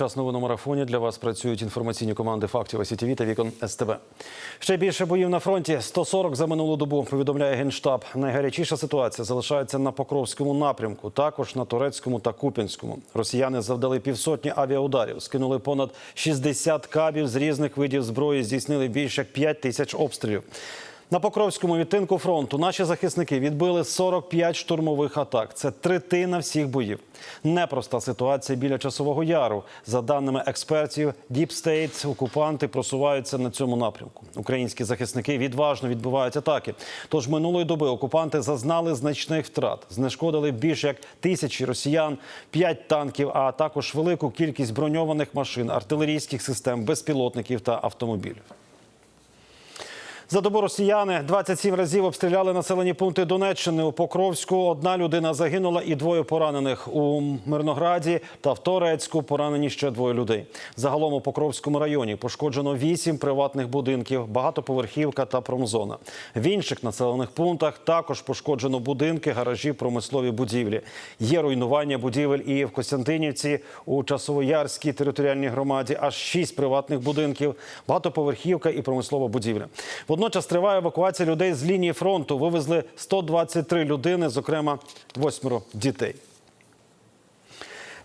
Час новин марафоні для вас працюють інформаційні команди фактів СІТВ та вікон СТБ. Ще більше боїв на фронті 140 за минулу добу. Повідомляє генштаб. Найгарячіша ситуація залишається на Покровському напрямку, також на Турецькому та Куп'янському. Росіяни завдали півсотні авіаударів, скинули понад 60 кабів з різних видів зброї, здійснили більш як 5 тисяч обстрілів. На Покровському відтинку фронту наші захисники відбили 45 штурмових атак. Це третина всіх боїв. Непроста ситуація біля часового яру. За даними експертів, State окупанти просуваються на цьому напрямку. Українські захисники відважно відбивають атаки. Тож минулої доби окупанти зазнали значних втрат, знешкодили більш як тисячі росіян, п'ять танків, а також велику кількість броньованих машин, артилерійських систем, безпілотників та автомобілів. За добу росіяни 27 разів обстріляли населені пункти Донеччини. У Покровську одна людина загинула і двоє поранених. У Мирнограді та в Торецьку поранені ще двоє людей. Загалом у Покровському районі пошкоджено вісім приватних будинків, багатоповерхівка та промзона. В інших населених пунктах також пошкоджено будинки, гаражі, промислові будівлі. Є руйнування будівель і в Костянтинівці, у Часовоярській територіальній громаді аж шість приватних будинків, багатоповерхівка і промислова будівля. Водночас триває евакуація людей з лінії фронту. Вивезли 123 людини, зокрема восьмеро дітей.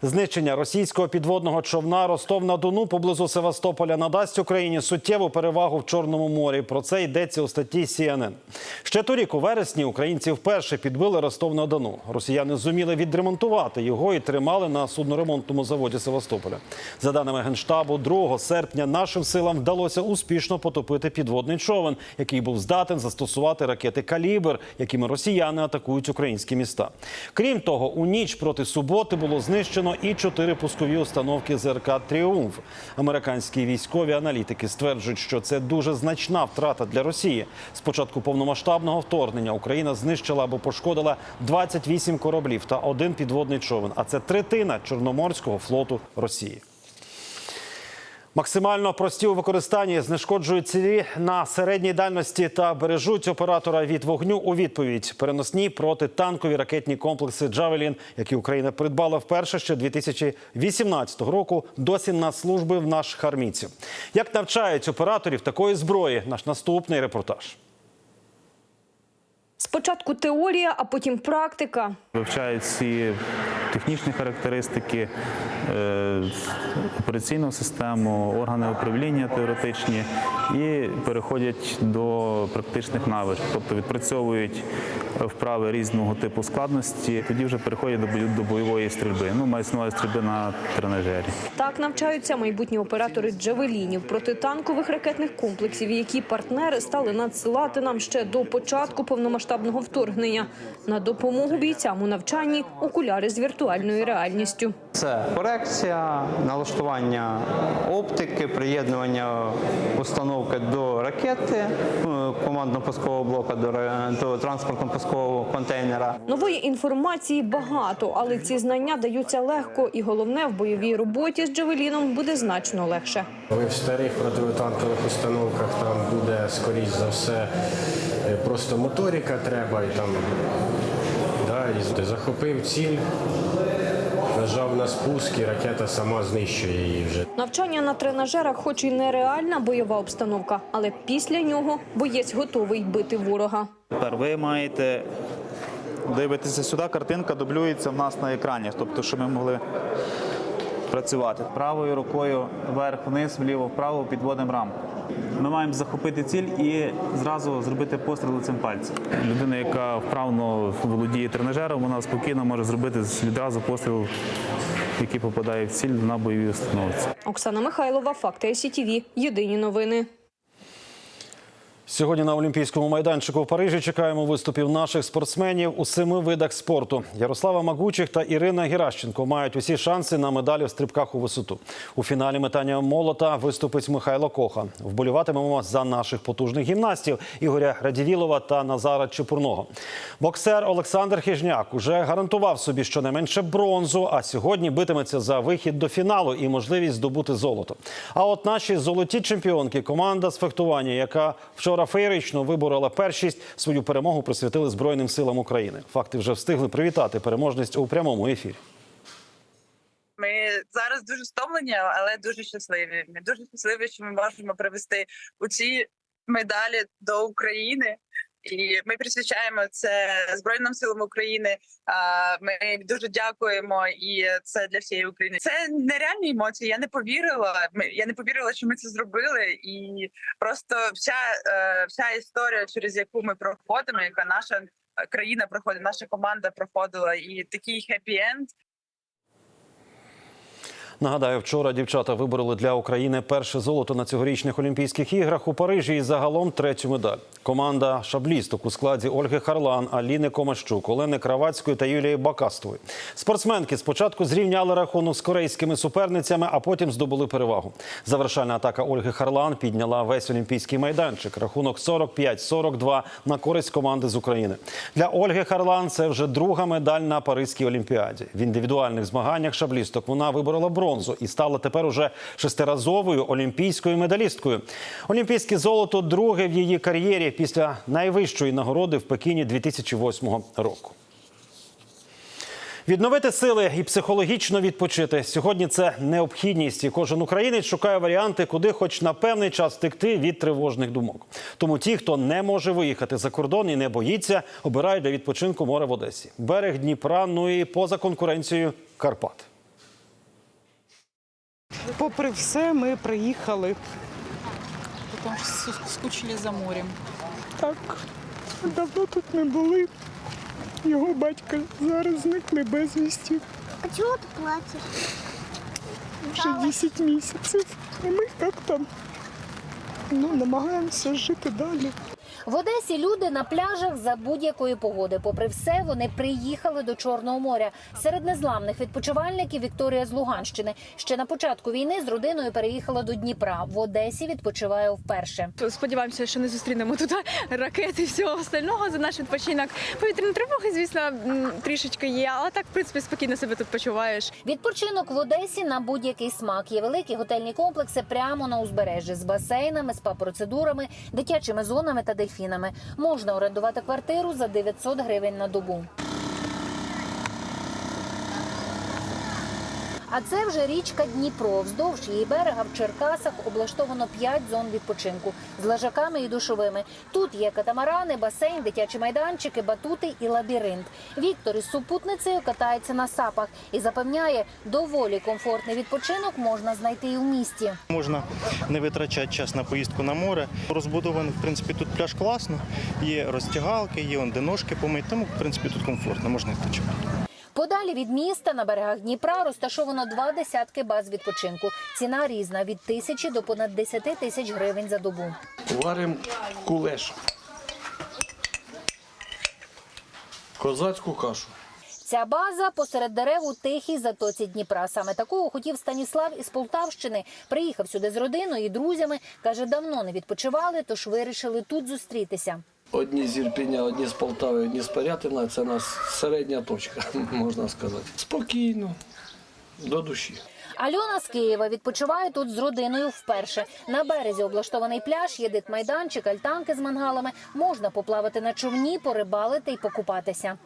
Знищення російського підводного човна Ростов на Дону поблизу Севастополя надасть Україні суттєву перевагу в Чорному морі. Про це йдеться у статті CNN. Ще торік у вересні українці вперше підбили Ростов на Дону. Росіяни зуміли відремонтувати його і тримали на судноремонтному заводі Севастополя. За даними генштабу, 2 серпня нашим силам вдалося успішно потопити підводний човен, який був здатен застосувати ракети Калібр, якими росіяни атакують українські міста. Крім того, у ніч проти суботи було знищено і чотири пускові установки ЗРК Тріумф. Американські військові аналітики стверджують, що це дуже значна втрата для Росії. З початку повномасштабного вторгнення Україна знищила або пошкодила 28 кораблів та один підводний човен. А це третина Чорноморського флоту Росії. Максимально прості у використанні знешкоджують цілі на середній дальності та бережуть оператора від вогню у відповідь. Переносні протитанкові ракетні комплекси Джавелін, які Україна придбала вперше ще 2018 року, досі на служби в наших армійців. Як навчають операторів такої зброї? Наш наступний репортаж. Спочатку теорія, а потім практика. Вивчають всі технічні характеристики, е, операційну систему, органи управління теоретичні і переходять до практичних навичок, тобто відпрацьовують вправи різного типу складності. Тоді вже переходять до бойової стрільби. Ну, мається на стрільби на тренажері. Так навчаються майбутні оператори джавелінів протитанкових ракетних комплексів, які партнери стали надсилати нам ще до початку повномасштабного вторгнення. На допомогу бійцям у навчанні окуляри з віртуальною реальністю. Це корекція, налаштування оптики, приєднування установки до ракети, е, командно-пускового блока до, до транспортно-пускового контейнера. Нової інформації багато, але ці знання даються легко, і головне в бойовій роботі з джавеліном буде значно легше. Але в старих протитанкових установках там буде, скоріш за все, е, просто моторика треба і там да, і захопив ціль, нажав на спуск і ракета сама знищує її вже. Навчання на тренажерах, хоч і нереальна бойова обстановка, але після нього боєць готовий бити ворога. Тепер ви маєте дивитися сюди, картинка дублюється в нас на екрані, тобто, щоб ми могли працювати. Правою рукою вверх-вниз, вліво-вправо підводимо рамку. Ми маємо захопити ціль і зразу зробити постріл цим пальцем. Людина, яка вправно володіє тренажером, вона спокійно може зробити відразу постріл, який попадає в ціль на бойовій установці. Оксана Михайлова, Факти СІТВ. Єдині новини. Сьогодні на Олімпійському майданчику в Парижі чекаємо виступів наших спортсменів у семи видах спорту. Ярослава Магучих та Ірина Геращенко мають усі шанси на медалі в стрибках у висоту. У фіналі метання молота виступить Михайло Коха. Вболіватимемо за наших потужних гімнастів Ігоря Радівілова та Назара Чепурного. Боксер Олександр Хижняк уже гарантував собі щонайменше бронзу, а сьогодні битиметься за вихід до фіналу і можливість здобути золото. А от наші золоті чемпіонки, команда з фехтування, яка вчора Дніпра феєрично виборола першість. Свою перемогу присвятили Збройним силам України. Факти вже встигли привітати переможність у прямому ефірі. Ми зараз дуже стомлені, але дуже щасливі. Ми дуже щасливі, що ми можемо привести у ці медалі до України. І ми присвячаємо це Збройним силам України. Ми дуже дякуємо, і це для всієї України. Це нереальні емоції. Я не повірила. Я не повірила, що ми це зробили. І просто вся, е, вся історія, через яку ми проходимо, яка наша країна проходить, наша команда проходила, і такий хеппі-енд. Нагадаю, вчора дівчата вибороли для України перше золото на цьогорічних Олімпійських іграх у Парижі і загалом третю медаль. Команда шаблісток у складі Ольги Харлан, Аліни Комащук, Олени Кравацької та Юлії Бакастової. Спортсменки спочатку зрівняли рахунок з корейськими суперницями, а потім здобули перевагу. Завершальна атака Ольги Харлан підняла весь олімпійський майданчик. Рахунок 45-42 на користь команди з України. Для Ольги Харлан це вже друга медаль на Паризькій олімпіаді. В індивідуальних змаганнях шаблісток вона виборола бронзу і стала тепер уже шестиразовою олімпійською медалісткою. Олімпійське золото друге в її кар'єрі після найвищої нагороди в Пекіні 2008 року. Відновити сили і психологічно відпочити сьогодні. Це необхідність, і кожен українець шукає варіанти, куди, хоч на певний час втекти від тривожних думок. Тому ті, хто не може виїхати за кордон і не боїться, обирають для відпочинку море в Одесі, берег Дніпра, ну і поза конкуренцією Карпат. Попри все, ми приїхали. Потому что су- скучили за морем. Так, давно тут не були. Його батько зараз зникли безвісті А чего ты плачешь? вже 10 місяців. І ми як там ну, намагаємося жити далі. В Одесі люди на пляжах за будь-якої погоди. Попри все, вони приїхали до Чорного моря. Серед незламних відпочивальників Вікторія з Луганщини. Ще на початку війни з родиною переїхала до Дніпра. В Одесі відпочиває вперше. Сподіваємося, що не зустрінемо тут ракети і всього остального за наш відпочинок. Повітряні тривоги, звісно, трішечки є, але так, в принципі, спокійно себе тут почуваєш. Відпочинок в Одесі на будь-який смак. Є великі готельні комплекси прямо на узбережжі з басейнами, спа-процедурами, дитячими зонами та дельфінами. Можна орендувати квартиру за 900 гривень на добу. А це вже річка Дніпро. Вздовж її берега в Черкасах облаштовано 5 зон відпочинку з лежаками і душовими. Тут є катамарани, басейн, дитячі майданчики, батути і лабіринт. Віктор із супутницею катається на сапах і запевняє, доволі комфортний відпочинок можна знайти і в місті. Можна не витрачати час на поїздку на море. Розбудований, в принципі, тут пляж класно, є розтягалки, є он де ножки помити, тому, в принципі, тут комфортно, можна відпочивати. Подалі від міста на берегах Дніпра розташовано два десятки баз відпочинку. Ціна різна від тисячі до понад 10 тисяч гривень за добу. Варимо кулеш. Козацьку кашу. Ця база посеред дерев у тихій затоці Дніпра. Саме такого хотів Станіслав із Полтавщини. Приїхав сюди з родиною і друзями. каже, давно не відпочивали, тож вирішили тут зустрітися. Одні з Ірпіня, одні з Полтави, одні з Порятина. Це у нас середня точка, можна сказати. Спокійно, до душі. Альона з Києва відпочиває тут з родиною вперше. На березі облаштований пляж, є дитмайданчик, альтанки з мангалами. Можна поплавати на човні, порибалити і покупатися.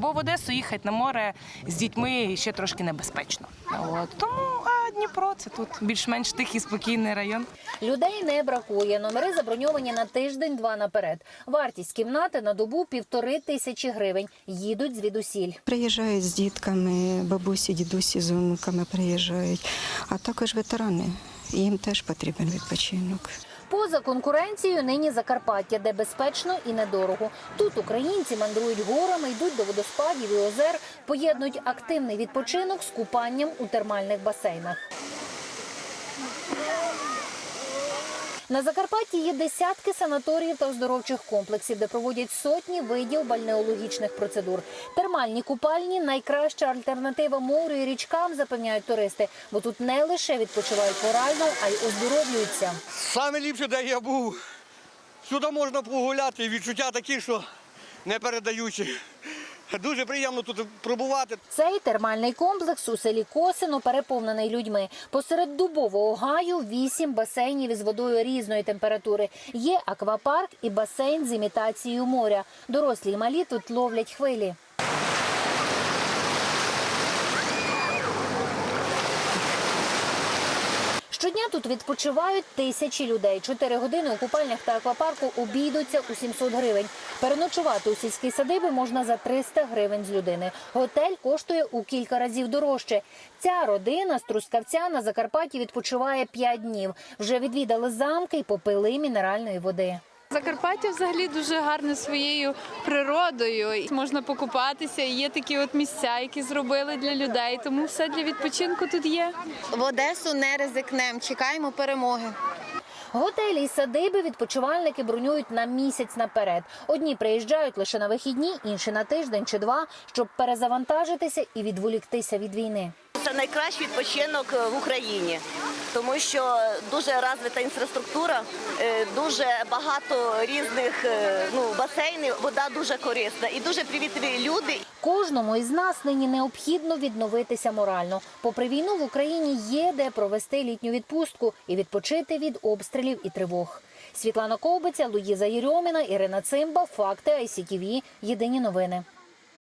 Бо в Одесу їхати на море з дітьми ще трошки небезпечно. От. Тому а Дніпро це тут більш-менш тихий, спокійний район. Людей не бракує. Номери заброньовані на тиждень-два наперед. Вартість кімнати на добу півтори тисячі гривень. Їдуть звідусіль. Приїжджають з дітками, бабусі, дідусі з онуками приїжджають, а також ветерани. Їм теж потрібен відпочинок. Поза конкуренцією нині Закарпаття, де безпечно і недорого. Тут українці мандрують горами, йдуть до водоспадів і озер, поєднують активний відпочинок з купанням у термальних басейнах. На Закарпатті є десятки санаторіїв та оздоровчих комплексів, де проводять сотні видів бальнеологічних процедур. Термальні купальні найкраща альтернатива морю і річкам, запевняють туристи, бо тут не лише відпочивають морально, а й оздоровлюються. Саме ліпше, де я був. Сюди можна погуляти, відчуття такі, що не передаючі. Дуже приємно тут пробувати. Цей термальний комплекс у селі Косино переповнений людьми. Посеред дубового гаю вісім басейнів із водою різної температури. Є аквапарк і басейн з імітацією моря. Дорослі й малі тут ловлять хвилі. Щодня тут відпочивають тисячі людей. Чотири години у купальнях та аквапарку обійдуться у 700 гривень. Переночувати у сільській садибі можна за 300 гривень з людини. Готель коштує у кілька разів дорожче. Ця родина з Трускавця на Закарпатті відпочиває 5 днів. Вже відвідали замки і попили мінеральної води. Закарпаття взагалі дуже гарне своєю природою. Можна покупатися. і Є такі от місця, які зробили для людей. Тому все для відпочинку тут є. В Одесу не ризикнемо, чекаємо перемоги. Готелі і садиби відпочивальники бронюють на місяць наперед. Одні приїжджають лише на вихідні, інші на тиждень чи два, щоб перезавантажитися і відволіктися від війни. Це найкращий відпочинок е, в Україні, тому що дуже розвита інфраструктура, е, дуже багато різних е, ну, басейнів, вода дуже корисна і дуже привітливі люди. Кожному із нас нині необхідно відновитися морально. Попри війну в Україні є де провести літню відпустку і відпочити від обстрілів і тривог. Світлана Ковбиця, Луїза Єрьоміна, Ірина Цимба. Факти ICTV. Єдині новини.